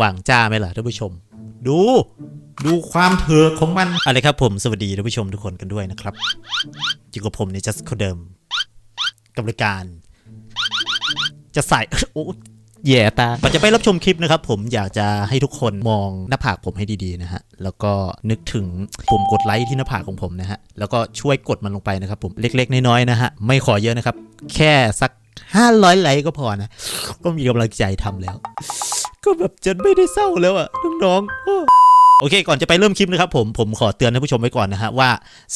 ว่างจ้าไหมล่ะท่านผู้ชม ดู ดูความเถือกของมันอะไรครับผมสวัสดีท่านผู้ชมทุกคนกันด้วยนะครับอยู่กับผมในจัสคนเดิมกับรายการ จะใส่โอ้แย่ตาก่อนจะไปรับชมคลิปนะครับ ผมอยากจะให้ทุกคนมองหน้าผากผมให้ดีๆนะฮะ แล้วก็นึกถึงปุ่มกดไลค์ที่หน้าผากของผมนะฮะ แล้วก็ช่วยกดมันลงไปนะครับ ผมเล็ก ๆ น้อยๆนะฮะ ไม่ขอเยอะนะครับ แค่สัก 500 ไลค์ก็พอนะ ก็มีกำลังใจทำแล้ว ก็แบบจะไม่ได้เศร้าแล้วอะน้องๆโอเค ก่อนจะไปเริ่มคลิปนะครับผมผมขอเตือนท่านผู้ชมไว้ก่อนนะฮะว่า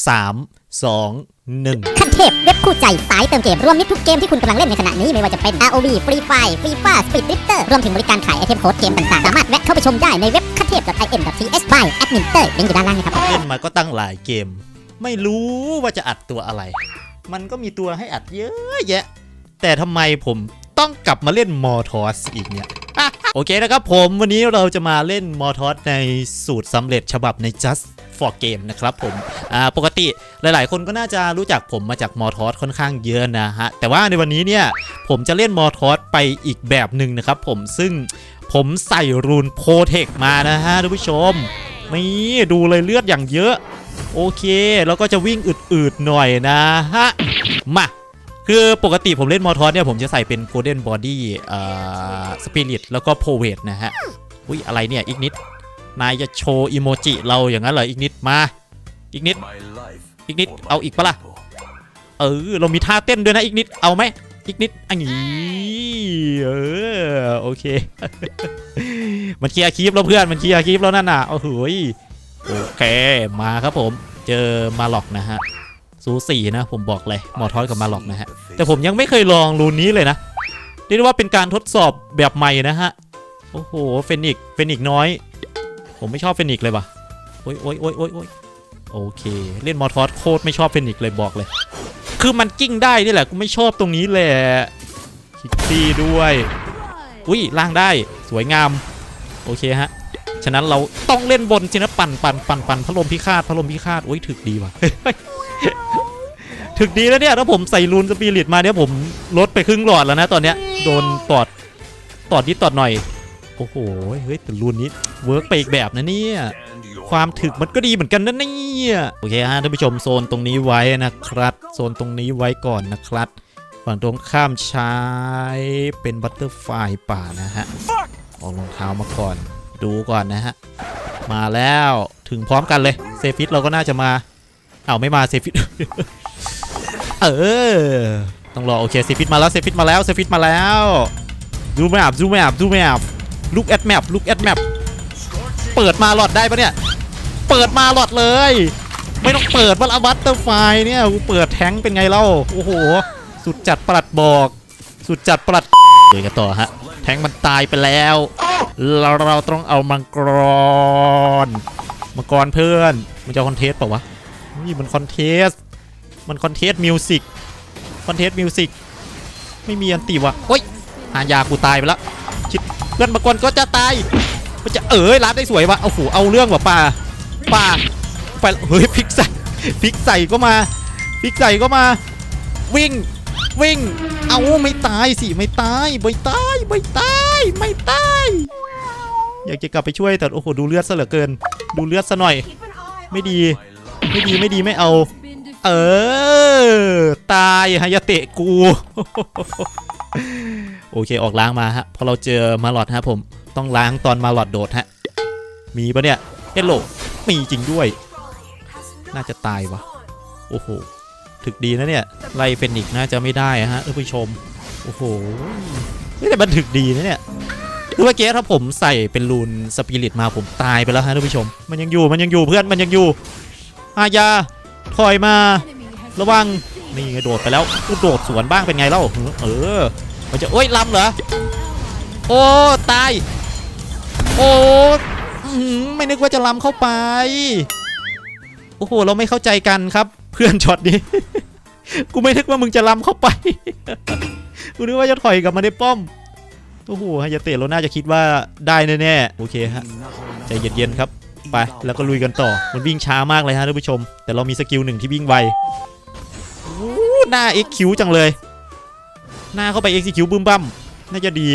3 2 1 ขั้นเทพเว็บคู่ใจสายเติมเกม รวมมิตรทุกเกมที่คุณกำลังเล่นในขณะนี้ไม่ว่าจะเป็น ROV Free Fire Free Fire Speed Drifter รวมถึงบริการขายไอเทมโค้ดเกมต่างๆ สามารถแวะเข้าไปชมได้ในเว็บขั้นเทพ .in.th by admin เตอร์ลิงก์อยู่ด้านล่างนะครับ เล่นมาก็ตั้งหลายเกม ไม่รู้ว่าจะอัดตัวอะไร มันก็มีตัวให้อัดเยอะแยะ แต่ทำไมผมต้องกลับมาเล่นมอทอสอีกเนี่ย โอเคนะครับผมวันนี้เราจะมาเล่นมอทอสในสูตรสำเร็จฉบับใน just for game นะครับผมปกติหลาย ๆ คนก็น่าจะรู้จักผมมาจากมอทอสค่อนข้างเยอะนะฮะ แต่ว่าในวันนี้เนี่ยผมจะเล่นมอทอสไปอีกแบบหนึ่งนะครับผมซึ่งผมใส่รูนโพเทคมานะฮะท่านผู้ชมนี่ดูเลยเลือดอย่างเยอะ โอเค แล้วก็จะวิ่งอืด ๆ หน่อยนะฮะ มา คือปกติผมเล่นมอทอสเนี่ยผมจะใส่เป็น Golden Body เอ่อสปิริตแล้วก็โพเวทนะฮะ อุ้ยอะไรเนี่ยอีกนิด นายจะโชว์อีโมจิเราอย่างนั้นเหรออีกนิดมา อีกนิด อีกนิดเอาอีกปะล่ะ เออ เรามีท่าเต้นด้วยนะอีกนิดเอาไหมอีกนิดอันนี้เออโอเค มันเคลียร์คลิปแล้วเพื่อนมันเคลียร์คลิปแล้วนั่นน่ะโอ้โหยโอเคมาครับผม เจอมาหลอกนะฮะ สูสีนะ ผมบอกเลยมอทอสกับมาหลอกนะฮะ แต่ผมยังไม่เคยลองรูนนี้เลยนะเรียกได้ว่าเป็นการทดสอบแบบใหม่นะฮะ โอ้โหเฟนิกซ์เฟนิกซ์น้อย ผมไม่ชอบเฟนิกซ์เลยว่ะโอ้ยโอ้ยโอ้ยโอ้ยโอ้ยโอเค เล่นมอทอสโคตรไม่ชอบเฟนิกซ์เลยบอกเลย คือมันกิ้งได้นี่แหละกูไม่ชอบตรงนี้แหละคิกซี่ด้วย อุ้ยล่างได้สวยงาม โอเคฮะฉะนั้นเราต้องเล่นบนสินะปั่นปั่นปั่นปั่นพัดลมพิฆาตพัดลมพิฆาตโอ้ยถึกดีว่ะ ถึกดีแล้วเนี่ยถ้าผมใส่รูนสปิริตมาเนี่ยผมลดไปครึ่งหลอดแล้วนะตอนเนี้ยโดนตอดตอดนิดตอดหน่อย โอ้โหเฮ้ยแต่รูนนี้เวิร์กไปอีกแบบนะเนี่ยความถึกมันก็ดีเหมือนกันนะเนี่ยโอเคฮะท่านผู้ชมโซนตรงนี้ไว้นะครับ โซนตรงนี้ไว้ก่อนนะครับฝั่งตรงข้ามใช้เป็นบัตเตอร์ไฟป่านะฮะเอารองเท้ามาก่อน ดูก่อนนะฮะมาแล้วถึงพร้อมกันเลยเซฟิตเราก็น่าจะมาเอาวไม่มาเซฟิต เออ ต้องรอโอเคเซฟิตมาแล้วเซฟิตมาแล้วเซฟิตมาแล้วดูแมพดูแมพดูแมพลุกแอดแมพลุกแอดแมพเปิดมาหลอดได้ปะเนี่ย เปิดมาหลอดเลย ไม่ต้องเปิดว่าอบัตเตอร์ไฟเนี่ยกูเปิดแท้งเป็นไงเล่าโอ้โห สุดจัดประหลัดบอก สุดจัดประหลัดเลยกันต่อฮะ แท้งมันตายไปแล้ว เราเราต้องเอามังกร มังกรเพื่อน มันจะคอนเทสเปล่าวะนี่มันคอนเทส มันคอนเทสต์มิวสิกคอนเทสต์มิวสิกไม่มีอันตีวะโอ้ยหายากูตายไปแล้วชิดเพื่อนมังกรก็จะตายมันจะเอ๋ยร้านได้สวยวะโอ้โหเอาเรื่องว่ะป่าป่าไปเฮ้ยพิกใส่พิกใส่ก็มาพิกใส่ก็มา วิ่งวิ่ง เอาไม่ตายสิไม่ตายไม่ตายไม่ตายไม่ตายอยากจะกลับไปช่วยแต่โอ้โหดูเลือดซะเหลือเกิน ดูเลือดซะหน่อย ไม่ดี ไม่ดีไม่ดีไม่เอา เออ ตายฮายาเตะกู โอเคออกล้างมาฮะพอเราเจอมาหลอดฮะผมต้องล้างตอนมาหลอดโดดฮะ มีปะเนี่ยเฮลโลมีจริงด้วย น่าจะตายวะโอ้โหถึกดีนะเนี่ยไล่เฟนิกน่าจะไม่ได้ฮะท่านผู้ชม โอ้โหนี่แต่มันถึกดีนะเนี่ยคือเมื่อกี้ถ้าผมใส่เป็นรูนสปิริตมาผมตายไปแล้วฮะท่านผู้ชม มันยังอยู่มันยังอยู่เพื่อนมันยังอยู่อายา ถอยมา ระวัง นี่ไงโดดไปแล้วกูโดดสวนบ้างเป็นไงเล่า เออ มันจะโอ้ยล้ำเหรอ โอ้ ตาย โอ้หือไม่นึกว่าจะล้ำเข้าไป โอ้โห เราไม่เข้าใจกันครับ เพื่อนช็อตนี้ กูไม่นึกว่ามึงจะล้ำเข้าไป กูนึกว่าจะถอยกลับมาในป้อม โอ้โหฮายาเตะเราน่าจะคิดว่าได้แน่ๆ โอเคฮะ ใจเย็นๆครับ ไปแล้วก็ลุยกันต่อ มันวิ่งช้ามากเลยฮะท่านผู้ชม แต่เรามีสกิลหนึ่งที่วิ่งไวหน้าเอ็กคิวจังเลย หน้าเข้าไปเอ็กซิคิวบึ้มบั้มน่าจะดี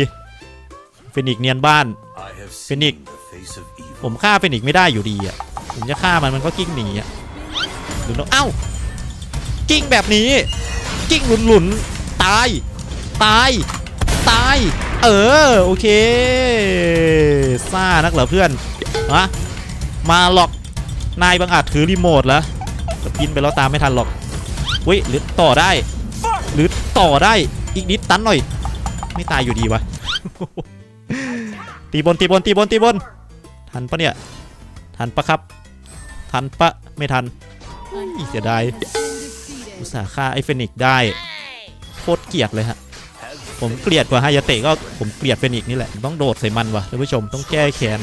เฟนิกเนียนบ้านเฟนิกผมฆ่าเฟนิกไม่ได้อยู่ดีอะผมจะฆ่ามันมันก็กิ้งหนีอะหรือเอ้ากิ้งแบบนี้ กิ้งหลุนหลุนๆตาย ตาย ตาย เออ โอเคซ่านักเหรอเพื่อนฮะ มาหรอก นายบังอาจถือรีโมทแล้วแต่ปินไปแล้วตามไม่ทันหรอกเว้ยหรือต่อได้ หรือต่อได้อีกนิดตันหน่อย ไม่ตายอยู่ดีวะตีบนตีบนตีบนตีบนทันปะเนี่ย ทันปะครับ ทันปะไม่ทันเฮ้ยเสียดายอุตส่าห์ฆ่าไอเฟนิกได้โคตรเกลียดเลยฮะผมเกลียดกว่าฮายาเตะก็ผมเกลียดเฟนิกนี่แหละต้องโดดใส่มันวะท่านผู้ชมต้องแก้แค้น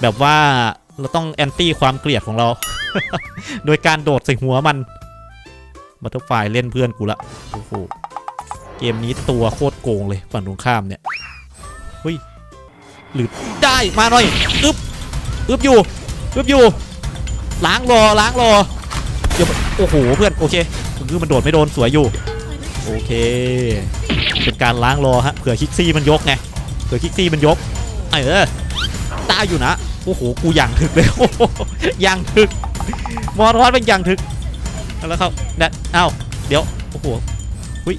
แบบว่าเราต้องแอนตี้ความเกลียดของเรา โดยการโดดใส่หัวมันบัตเตอร์ไฟเล่นเพื่อนกูละโอ้โหเกมนี้ตัวโคตรโกงเลยฝั่งตรงข้ามเนี่ยเฮ้ยหรือได้มาหน่อยอึ๊บอึ๊บอยู่อึ๊บอยู่ ล้างรอล้างรอเดี๋ยวโอ้โหเพื่อนโอเคคือมันโดดไม่โดนสวยอยู่โอเค เป็นการล้างรอฮะเผื่อคิกซี่มันยกไงเผื่อคิกซี่มันยกเออตายอยู่นะ โอ้โห กูอย่างถึกเลยโอ้โหอย่างถึก มอทอสเป็นอย่างถึก แล้วเขาเด็ดเอ้าเดี๋ยว โอ้โหหุย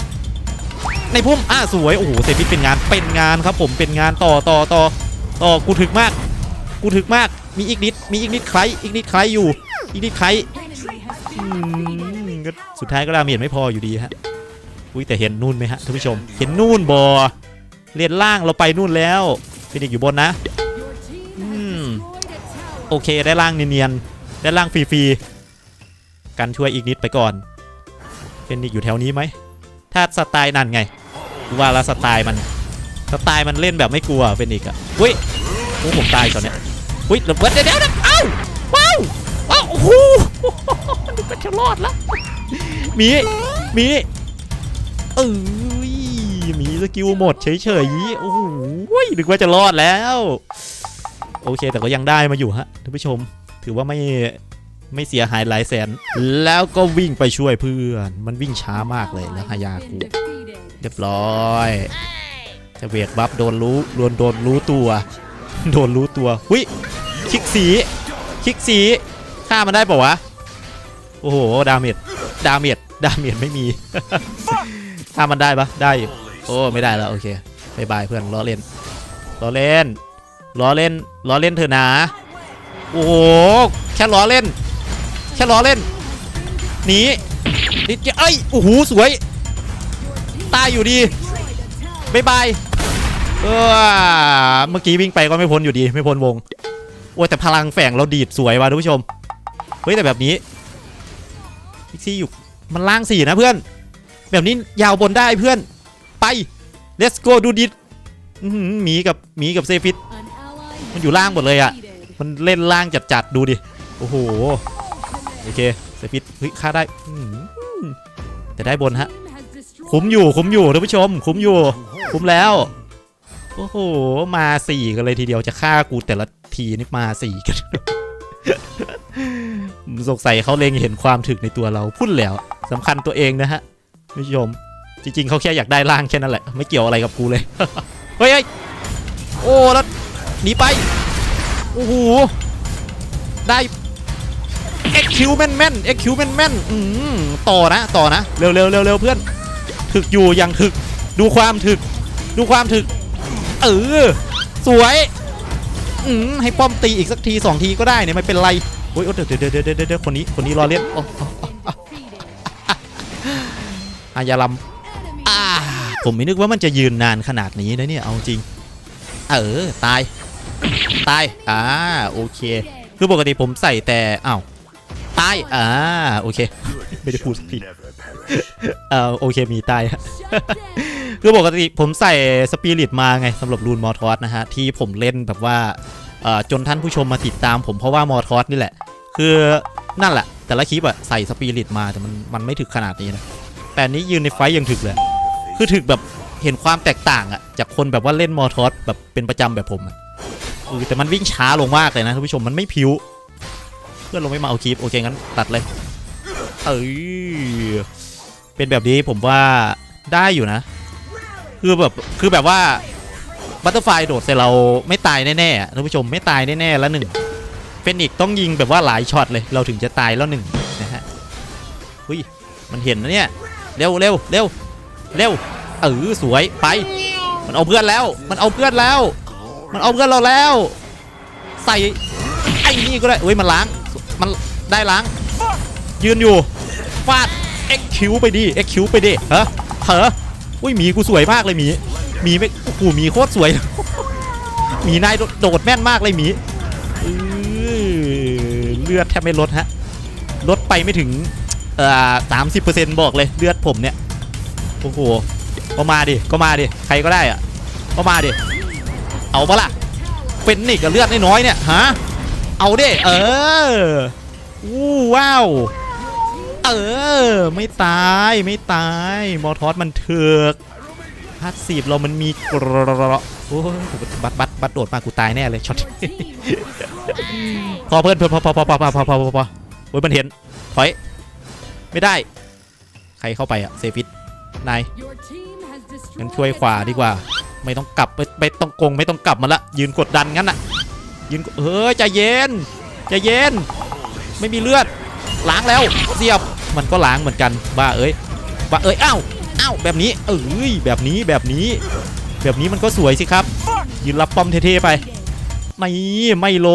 ในพุ่มอ่าสวย โอ้โห เซฟิตเป็นงาน เป็นงานครับผม เป็นงานต่อต่อต่อต่อ กูถึกมาก กูถึกมาก มีอีกนิด มีอีกนิดใคร อีกนิดใครอยู่ อีกนิดใครสุดท้ายก็ดาเมจไม่พออยู่ดีฮะ อุ้ยแต่เห็นนู่นไหมฮะท่านผู้ชม เห็นนู่นบอเรียนล่างเราไปนู่นแล้วฟินิกอยู่บนนะ โอเคได้ล่างเนียนๆได้ล่างฟรีๆกันช่วยอีกนิดไปก่อนเฟนิกอยู่แถวนี้ไหมถ้าสไตล์นั่นไงกูว่าล้วสไตล์มันสไตล์มันเล่นแบบไม่กลัวเฟนิกอะอุ้ยโอ้ผมตายก่อนเนี่ยอุ้ยเดี๋ยวเดี๋ยวเดี๋ยวเดี๋ยวเอ้าว้าวอ้าวโอ้โหนึกว่าจะรอดแล้วมีมีเอ้ยมีสกิลหมดเฉยๆโอ้โหนึกว่าจะรอดแล้ว โอเค แต่ก็ยังได้มาอยู่ฮะท่านผู้ชม ถือว่าไม่ไม่เสียหายหลายแสน แล้วก็วิ่งไปช่วยเพื่อน มันวิ่งช้ามากเลยแล้วฮายากูเรียบร้อย จะเวกบัฟโดนรู้โดนโดนรู้ตัว โดนรู้ตัวหุยคลิกสีคลิกสีฆ่ามันได้ปะวะ โอ้โห ดาเมจดาเมจดาเมจไม่มีถ้ามันได้ปะได้อยู่โอ้ไม่ได้แล้วโอเคบายบายเพื่อนล้อเล่นล้อเล่น ล้อเล่นล้อเล่นเถอะนะ โอ้โหแค่ล้อเล่นแค่ล้อเล่นหนีนิดเดียวเอ้ยโอ้โหสวย ตายอยู่ดีบายบายเออเมื่อกี้วิ่งไปก็ไม่พ้นอยู่ดี ไม่พ้นวงโอ้ยแต่พลังแฝงเราดีดสวยว่ะท่านผู้ชม เฮ้ยแต่แบบนี้พิกซี่อยู่มันล่างสี่นะเพื่อน แบบนี้ยาวบนได้เพื่อน ไป let's go ดูดีดมีกับมีกับเซฟิต มันอยู่ล่างหมดเลยอะ มันเล่นล่างจัดๆดูดิ โอ้โห โอเคเซฟิตเฮ้ยฆ่าได้อื้อหือแต่ได้บนฮะ คุ้มอยู่คุ้มอยู่ท่านผู้ชม คุ้มอยู่ คุ้มแล้ว โอ้โห มาสี่กันเลยทีเดียวจะฆ่ากูแต่ละทีนี่มาสี่กันสงสัยเขาเล็งเห็นความถึกในตัวเราพูดแล้วสำคัญตัวเองนะฮะท่านผู้ชม จริง ๆเขาแค่อยากได้ร่างแค่นั้นแหละ ไม่เกี่ยวอะไรกับกูเลย เฮ้ยโอ้แล้ว หนีไป โอ้โห ได้เอ็กคิวแม่นแม่นเอ็กคิวแม่นแม่นอืมต่อนะ ต่อนะ เร็วเร็วเร็วเร็วเพื่อน ถึกอยู่อย่างถึก ดูความถึก ดูความถึก เออ สวย อืมให้ป้อมตีอีกสักทีสองทีก็ได้เนี่ยไม่เป็นไรโอ้ยโอ้เดี๋ยวเดี๋ยวเดี๋ยวเดี๋ยวเดี๋ยวคนนี้ คนนี้รอเล่นโอ้โอ้โอ้โอ้อายาลัมอ่าผมไม่นึกว่ามันจะยืนนานขนาดนี้นะเนี่ย เอาจริง เออ ตาย ตาย อ่า โอเค คือปกติผมใส่แต่อ้าวตาย อ่า โอเค ไม่ได้พูดสักทีเออโอเคมีตายฮะคือปกติผมใส่สปิริตมาไงสำหรับรูนมอทอสนะฮะ ที่ผมเล่นแบบว่าเอ่อจนท่านผู้ชมมาติดตามผมเพราะว่ามอทอสนี่แหละ คือนั่นแหละ แต่ละคลิปอะใส่สปิริตมาแต่มันมันไม่ถึกขนาดนี้นะ แต่อันนี้ยืนในไฟต์ยังถึกเลย คือถึกแบบเห็นความแตกต่างอะจากคนแบบว่าเล่นมอทอสแบบเป็นประจำแบบผมอะ เออแต่มันวิ่งช้าลงมากเลยนะท่านผู้ชมมันไม่พิ้วเพื่อนลงไม่มาเอาคลิปโอเคงั้นตัดเลยเอ้ยเป็นแบบนี้ผมว่าได้อยู่นะ คือแบบคือแบบว่าบัตเตอร์ไฟโดดใส่เราไม่ตายแน่ๆท่านผู้ชมไม่ตายแน่ๆแล้วหนึ่งเฟนิกต้องยิงแบบว่าหลายช็อตเลยเราถึงจะตายแล้วหนึ่งนะฮะหุยมันเห็นนะเนี่ยเร็วเร็วเร็วเร็วเออสวยไป มันเอาเพื่อนแล้ว มันเอาเพื่อนแล้ว มันเอาเพื่อนเราแล้ว ใส่ไอ้นี่ก็ได้เอ้ยมันล้างมันได้ล้าง ยืนอยู่ฟาดเอ็กคิวไปดิเอ็กคิวไปดิเฮ้เฮ้อุ้ยหมีกูสวยมากเลยหมีหมีไม่โอ้โหหมีโคตรสวยหมีนายโดโดดแม่นมากเลยหมีเออเลือดแทบไม่ลดฮะลดไปไม่ถึงเอ่อสามสิบเปอร์เซ็นต์บอกเลยเลือดผมเนี่ยโอ้โหก็มาดิก็มาดิใครก็ได้อะก็มาดิ เอาปะล่ะเป็นนิกกับเลือดน้อยๆเนี่ยฮะเอาดิเอออู้ว้าวเออไม่ตายไม่ตายมอทอสมันเถือกพาสซีฟเรามันมีกรโอ้ยบัดบัดบัดโดดมากูตายแน่เลยช็อตพอเพื่อนเพื่อนพอพอพอพอพอพอพอพอพอโอ้ยมันเห็นถอยไม่ได้ ใครเข้าไปอะเซฟิตนายงั้นช่วยขวาดีกว่า ไม่ต้องกลับไม่ไม่ต้องกงไม่ต้องกลับมาละยืนกดดันงั้นน่ะยืนเออใจเย็นใจเย็น ไม่มีเลือดล้างแล้วเสียบมันก็ล้างเหมือนกันบ้าเอ้ยบ้าเอ้ยอ้าวอ้าวแบบนี้เอ้ยแบบนี้แบบนี้ แบบนี้มันก็สวยสิครับ ยืนรับป้อมเท่ๆไปไม่ไม่ล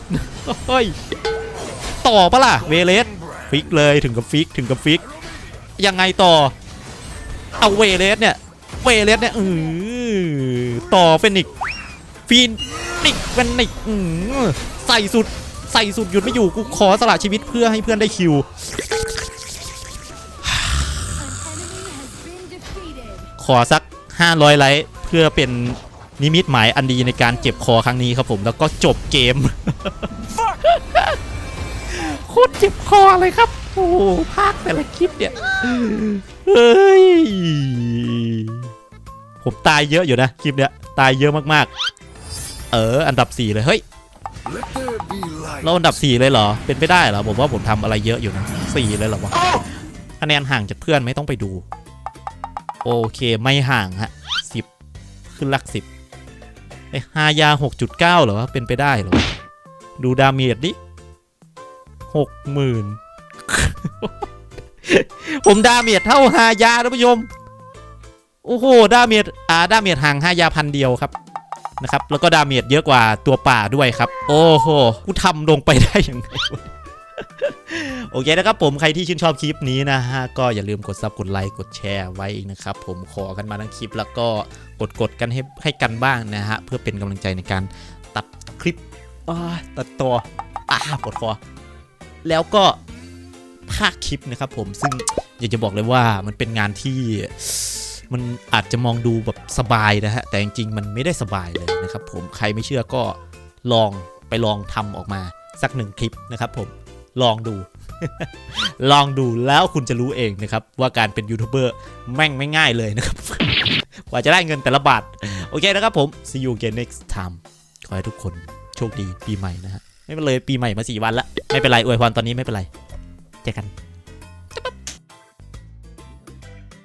ดเฮ้ยต่อปะล่ะเวเลสฟิกเลยถึงกับฟิกถึงกับฟิกยังไงต่อเอาเวเลสเนี่ยเวเลสเนี่ยเออ ต่อเฟนิกฟีนิกเฟนิกใส่สุดใส่สุดหยุดไม่อยู่กูขอสละชีวิตเพื่อให้เพื่อนได้คิวขอสัก 500 ไลค์เพื่อเป็นนิมิตหมายอันดีในการเจ็บคอครั้งนี้ครับผมแล้วก็จบเกมโคตรเจ็บคอเลยครับ โอ้ภาคแต่ละคลิปเนี่ย เฮ้ย ผมตายเยอะอยู่นะคลิปเนี้ยตายเยอะมากๆ เอออันดับ 4 เลยเฮ้ยเราอันดับ 4 เลยเหรอ เป็นไปได้เหรอผมว่าผมทำอะไรเยอะอยู่นะ4เลยเหรอวะคะแนนห่างจากเพื่อนไม่ต้องไปดู โอเคไม่ห่างฮะ10ขึ้นลัก10ไอฮายา6.9เหรอวะเป็นไปได้เหรอดูดาเมจดิ60,000ผมดาเมจเท่าฮายาท่านผู้ชม โอ้โหดาเมจอ่าดาเมจห่างฮายาพันเดียวครับนะครับแล้วก็ดาเมจเยอะกว่าตัวป่าด้วยครับ โอ้โหกูทำลงไปได้ยังไงโอเคนะครับผมใครที่ชื่นชอบคลิปนี้นะฮะก็อย่าลืมกดซับกดไลค์กดแชร์ไว้อีกนะครับผมขอกันมาทั้งคลิปแล้วก็กดกดกันให้ให้กันบ้างนะฮะเพื่อเป็นกำลังใจในการตัดคลิปอ้าตัดตัวอ่าปวดคอแล้วก็ภาคคลิปนะครับผมซึ่งอยากจะบอกเลยว่ามันเป็นงานที่ มันอาจจะมองดูแบบสบายนะฮะ แต่จริงๆ มันไม่ได้สบายเลยนะครับผม ใครไม่เชื่อก็ลองไปลองทำออกมาสักหนึ่งคลิปนะครับผม ลองดู ลองดูแล้วคุณจะรู้เองนะครับ ว่าการเป็นยูทูบเบอร์แม่งไม่ง่ายเลยนะครับ กว่าจะได้เงินแต่ละบาท โอเคนะครับผม see you again next time ขอให้ทุกคนโชคดีปีใหม่นะฮะ ไม่เป็นเลยปีใหม่มาสี่วันละ ไม่เป็นไรอวยพรตอนนี้ไม่เป็นไร เจอกัน